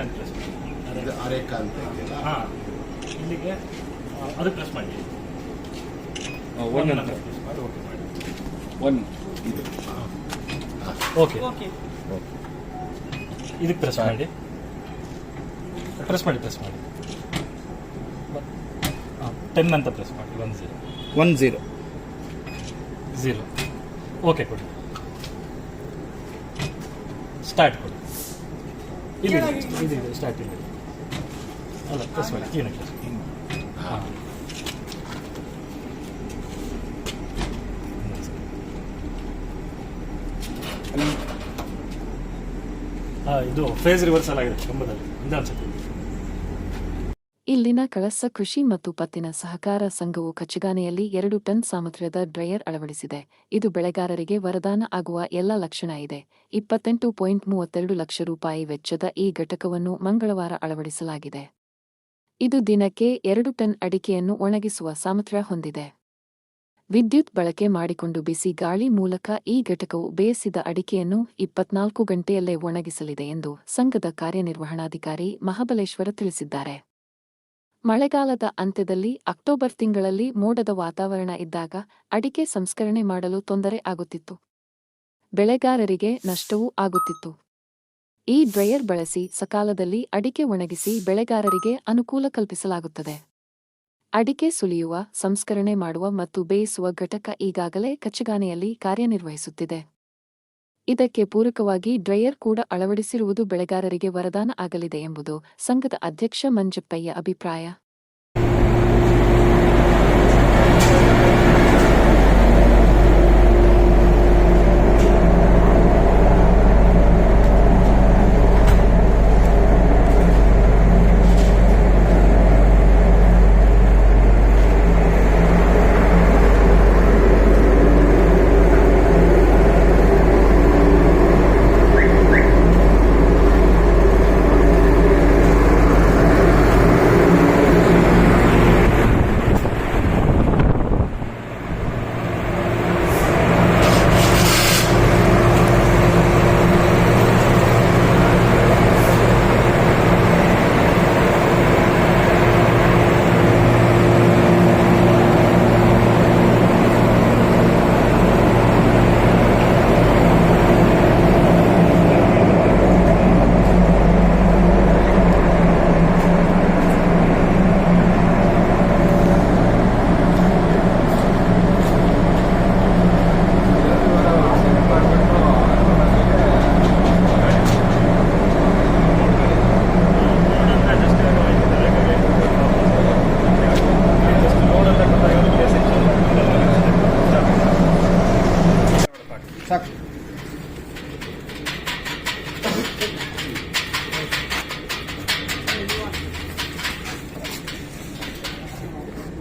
ಹದಿನೆಂಟು ಪ್ರೆಸ್ ಮಾಡಿ. ಅರೇಕ ಅಂತ ಇದೆಯಲ್ಲ ಹಾಂ ಇಲ್ಲಿಗೆ ಅದು ಪ್ರೆಸ್ ಮಾಡಿ. ಒನ್ ಪ್ರೆಸ್ ಮಾಡಿ ಓಕೆ ಮಾಡಿ. ಒನ್ ಇದು. ಓಕೆ ಇದಕ್ಕೆ ಪ್ರೆಸ್ ಮಾಡಿ. ಪ್ರೆಸ್ ಮಾಡಿ ಪ್ರೆಸ್ ಮಾಡಿ. ಟೆನ್ ಅಂತ ಪ್ರೆಸ್ ಮಾಡಿ one zero one zero zero okay ಕೊಡಿ. ಸ್ಟಾರ್ಟ್ ಕೊಡಿ. ಇದು ಇದೆ ಸ್ಟಾರ್ಟ್ ಇಲ್ಲಿ ಅಲ್ಲ. ಪ್ರೆಸ್ ಮಾಡಿ ಪ್ರೆಸ್ ಹಾಂ. ಇದು ಫೇಸ್ ರಿವರ್ಸಲ್ ಆಗಿದೆ ಕಂಬದಲ್ಲಿ ಇನ್ನೊಂದ್ಸತಿ ಇಲ್ಲಿನ ಕಳಸ ಕೃಷಿ ಮತ್ತು ಪತ್ತಿನ ಸಹಕಾರ ಸಂಘವು ಕಚ್ಚಗಾನೆಯಲ್ಲಿ ಎರಡು ಟನ್ ಸಾಮರ್ಥ್ಯದ ಡ್ರೈಯರ್ ಅಳವಡಿಸಿದೆ. ಇದು ಬೆಳೆಗಾರರಿಗೆ ವರದಾನ ಆಗುವ ಎಲ್ಲ ಲಕ್ಷಣ ಇದೆ. ಇಪ್ಪತ್ತೆಂಟು ಪಾಯಿಂಟ್ ಮೂವತ್ತೆರಡು ಲಕ್ಷ ರೂಪಾಯಿ ವೆಚ್ಚದ ಈ ಘಟಕವನ್ನು ಮಂಗಳವಾರ ಅಳವಡಿಸಲಾಗಿದೆ. ಇದು ದಿನಕ್ಕೆ ಎರಡು ಟನ್ ಅಡಿಕೆಯನ್ನು ಒಣಗಿಸುವ ಸಾಮರ್ಥ್ಯ ಹೊಂದಿದೆ. ವಿದ್ಯುತ್ ಬಳಕೆ ಮಾಡಿಕೊಂಡು ಬಿಸಿ ಗಾಳಿ ಮೂಲಕ ಈ ಘಟಕವು ಬೇಯಿಸಿದ ಅಡಿಕೆಯನ್ನು ಇಪ್ಪತ್ನಾಲ್ಕು ಗಂಟೆಯಲ್ಲೇ ಒಣಗಿಸಲಿದೆ ಎಂದು ಸಂಘದ ಕಾರ್ಯನಿರ್ವಹಣಾಧಿಕಾರಿ ಮಹಾಬಲೇಶ್ವರ ತಿಳಿಸಿದ್ದಾರೆ. ಮಳೆಗಾಲದ ಅಂತ್ಯದಲ್ಲಿ ಅಕ್ಟೋಬರ್ ತಿಂಗಳಲ್ಲಿ ಮೋಡದ ವಾತಾವರಣ ಇದ್ದಾಗ ಅಡಿಕೆ ಸಂಸ್ಕರಣೆ ಮಾಡಲು ತೊಂದರೆ ಆಗುತ್ತಿತ್ತು. ಬೆಳೆಗಾರರಿಗೆ ನಷ್ಟವೂ ಆಗುತ್ತಿತ್ತು. ಈ ಡ್ರೈಯರ್ ಬಳಸಿ ಸಕಾಲದಲ್ಲಿ ಅಡಿಕೆ ಒಣಗಿಸಿ ಬೆಳೆಗಾರರಿಗೆ ಅನುಕೂಲ ಕಲ್ಪಿಸಲಾಗುತ್ತದೆ. ಅಡಿಕೆ ಸುಲಿಯುವ, ಸಂಸ್ಕರಣೆ ಮಾಡುವ ಮತ್ತು ಬೇಯಿಸುವ ಘಟಕ ಈಗಾಗಲೇ ಕಚ್ಚಗಾನೆಯಲ್ಲಿ ಕಾರ್ಯನಿರ್ವಹಿಸುತ್ತಿದೆ. ಇದಕ್ಕೆ ಪೂರಕವಾಗಿ ಡ್ರೈಯರ್ ಕೂಡ ಅಳವಡಿಸಿರುವುದು ಬೆಳೆಗಾರರಿಗೆ ವರದಾನ ಆಗಲಿದೆ ಎಂಬುದು ಸಂಘದ ಅಧ್ಯಕ್ಷ ಮಂಜಪ್ಪಯ್ಯ ಅಭಿಪ್ರಾಯ.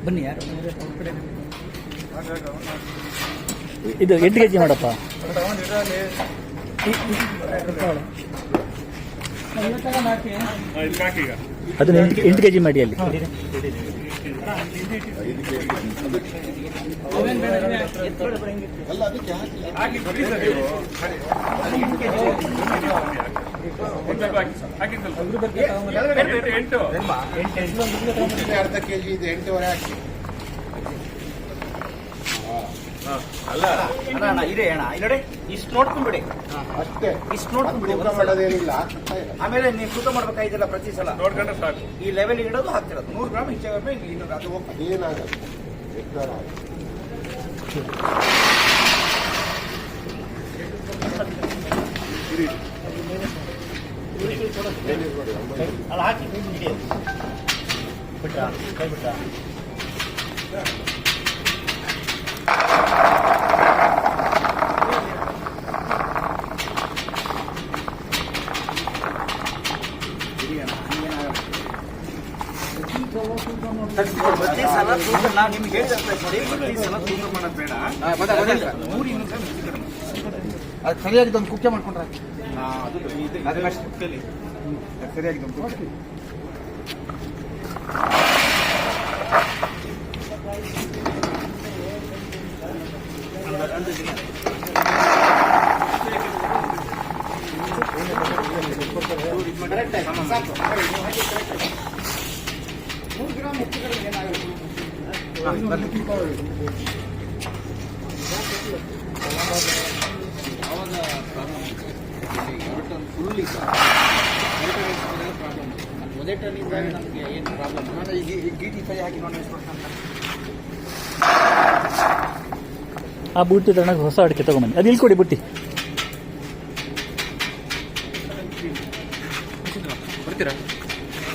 ಬನ್ನಿ ಯಾರು? ಇದು ಎಂಟು ಕೆ ಜಿ ಮಾಡಪ್ಪ. ಅದನ್ನ ಎಂಟು ಎಂಟು ಕೆ ಜಿ ಮಾಡಿ ಅಲ್ಲಿ. ಅದಕ್ಕೆ ಅರ್ಧ ಕೆ ಜಿ ಇದೆ ಎಂಟೂವರೆ ಹಾಕಿ ಅಣ್ಣ ಇದೆ ಅಣ್ಣ ಇಲ್ಲಿ ಇಷ್ಟು ನೋಡ್ಕೊಂಡ್ಬಿಡಿ ಅಷ್ಟೇ ಇಷ್ಟು ನೋಡ್ಕೊಂಡ್ಬಿಡಿ ಬಿಡಿ ಮಾಡೋದೇನಿಲ್ಲ. ಆಮೇಲೆ ನೀವು ತೂಕ ಮಾಡ್ಬೇಕಾಗಿದ್ದಿಲ್ಲ ಪ್ರತಿ ಸಲ ನೋಡ್ಕೊಂಡ್ರೆ ಸಾಕು ಈ ಲೆವೆಲ್ ಇಡೋದು ಹಾಕ್ತಿರೋದು ನೂರು ಗ್ರಾಮ್ ಹೆಚ್ಚಾಗ ಇನ್ನೂರು ಅದು. ಅಲ್ಲ ಹಾಕಿ ಬಿಟ್ಟ ಕೈ ಬಿಟ್ರಾ ಪ್ರತಿ ಸಲ ನಿಮ್ಗೆ ಹೇಳಿದ ನೋಡಿ ಸಲ ತೂಕ ಮಾಡೋದು ಬೇಡ ಹೆಚ್ಚು ಕಡಿಮೆ. ಅದು ಸರಿಯಾಗಿ ಒಂದು ಕುಕ್ಕೆ ಮಾಡ್ಕೊಂಡ್ರೆ ಹಾ, ಅದು ಇದು- ಅದು ಕಷ್ಟ. ಕುಕ್ಕಲ್ಲಿ. ಸರಿಯಾಗಿ ಒಂದು ಕುಕ್ಕೆ ಅದು- ಅದು- ಮಾಡಿ ಕರೆಕ್ಟ್ ಆಯ್ತು ಸಮ ಸಾಕು ಮಾಡಿ. ನೀವು ಹಾಗೆ correct ಆಗಿ. ಮೂರು ಗ್ರಾಮ್ ಹೆಚ್ಚು ಕಡಿಮೆ ಏನಾಗಲ್ಲ ಹಾ, ಬರ್ಲಿ. ಯಾವಾಗ ಪ್ರಾಬ್ಲಮ್ ಎರಡು ಟನ್ ಫುಲ್ ಇತ್ತು ಎರಡು ಟನ್ ಪ್ರಾಬ್ಲಮ್ ಒಂದೇ ಟನ್ ಇದ್ದಾಗ ನಮಗೆ ಏನು ಪ್ರಾಬ್ಲಮ್ ನೋಡಿ, ಈಗ ಈ ಡಿ ಟಿ ಫೈ ಹಾಕಿ ನೋಡಿ ಎಷ್ಟು ಅಂತ ಆ ಬುಟ್ಟಿ ತಗೊಂಡು ಹೊಸ ಅಡಿಕೆ ತಗೊಂಬನ್ನಿ. ಅದು ಇಲ್ಲಿ ಕೊಡಿ ಬುಟ್ಟಿ ಬರ್ತೀರಾ?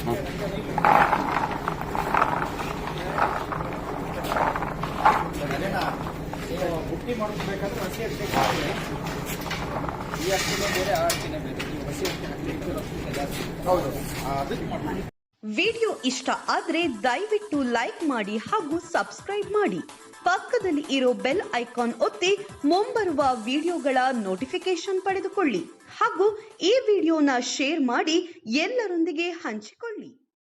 ಅದೇನಾ ಬುಟ್ಟಿ ಮಾಡಿಸ್ಬೇಕಾದ್ರೆ ಹಸಿ ಅಡಿಕೆ ಈ ಅಕ್ಕಿನೇ ಬೇರೆ ಆ ಅಕ್ಕಿನೇ ಬೇರೆ ನೀವು ಹಸಿ ಅಕ್ಕಿ ಹಾಕಲಿಕ್ಕೆ ರೊಕ್ಕ ಜಾಸ್ತಿ ಹೌದು. ಆ, ಅದಕ್ಕೆ ಮಾಡಿ ವಿಡಿಯೋ ಇಷ್ಟ ಆದ್ರೆ ದಯವಿಟ್ಟು ಲೈಕ್ ಮಾಡಿ ಹಾಗೂ ಸಬ್ಸ್ಕ್ರೈಬ್ ಮಾಡಿ. ಪಕ್ಕದಲ್ಲಿ ಇರೋ ಬೆಲ್ ಐಕಾನ್ ಒತ್ತಿ ಮುಂಬರುವ ವಿಡಿಯೋಗಳ ನೋಟಿಫಿಕೇಶನ್ ಪಡೆದುಕೊಳ್ಳಿ ಹಾಗೂ ಈ ವಿಡಿಯೋನ ಶೇರ್ ಮಾಡಿ ಎಲ್ಲರೊಂದಿಗೆ ಹಂಚಿಕೊಳ್ಳಿ.